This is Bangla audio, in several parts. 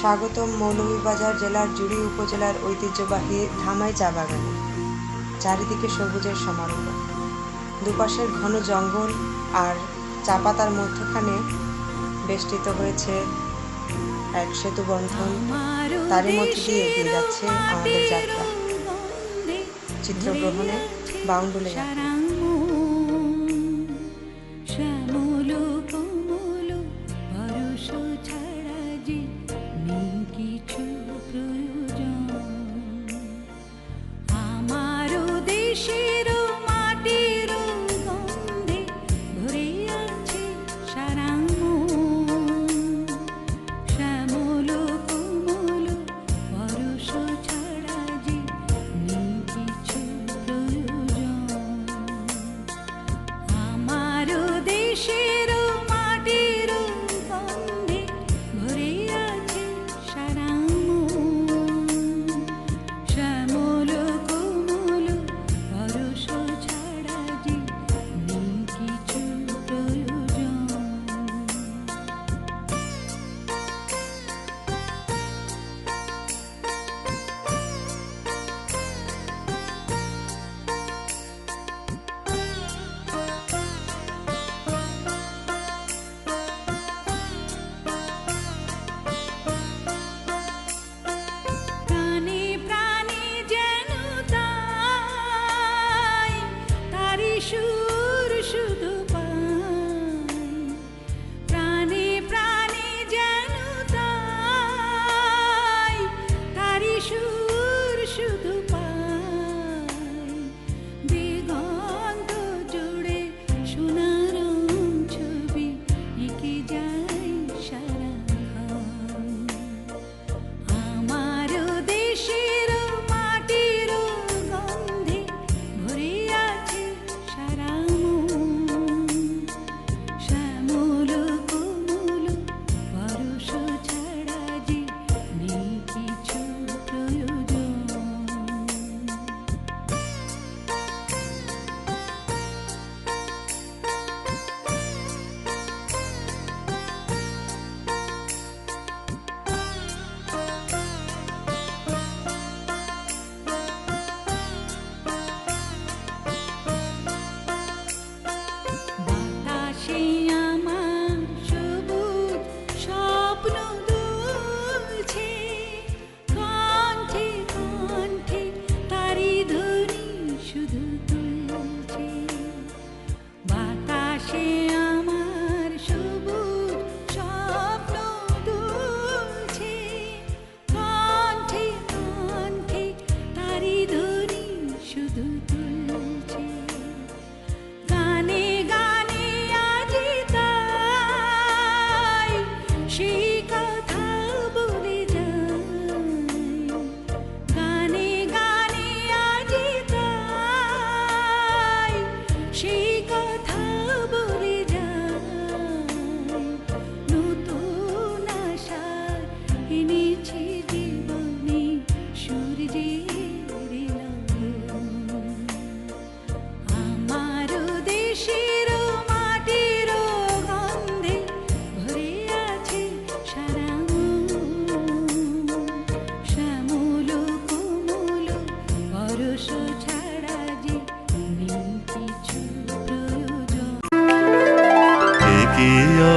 স্বাগতম মৌলভীবাজার জেলার জুড়ি উপজেলার ঐতিহ্যবাহী ধামাই চা বাগানে। চারিদিকে সবুজের সমারোহ। দুপাশের ঘন জঙ্গল আর চা পাতার মধ্যখানে বেষ্টিত হয়েছে এক সেতু বন্ধন। তারই মধ্যে দিয়ে এগিয়ে যাচ্ছে আমাদের যাত্রা। চিত্রগ্রহণে বাউন্ডুলে যাত্রা।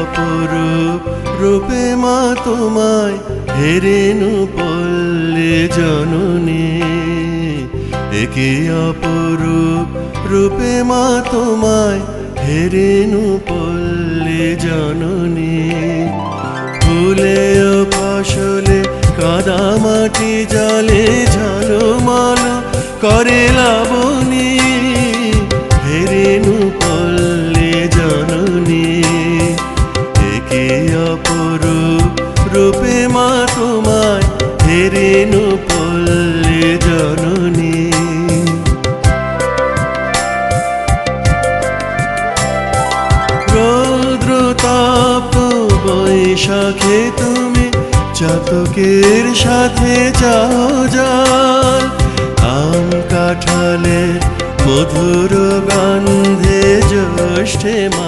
অপরূপ রূপে মা তোমায় হেরেনু পল্লে জননী। একে অপরূপ রূপে মা তোমায় হেরেনু পল্লে জননী। ফুলে ও ফসলে কাদা মাটি জলে ঝলমল করে লাবণী রূপে মা তোমায় হেরেনু পল্লে জননী। বৈশাখে তুমি চাতকের সাথে যাও জল আম কাঠালে মধুর গন্ধে জ্যৈষ্ঠে মা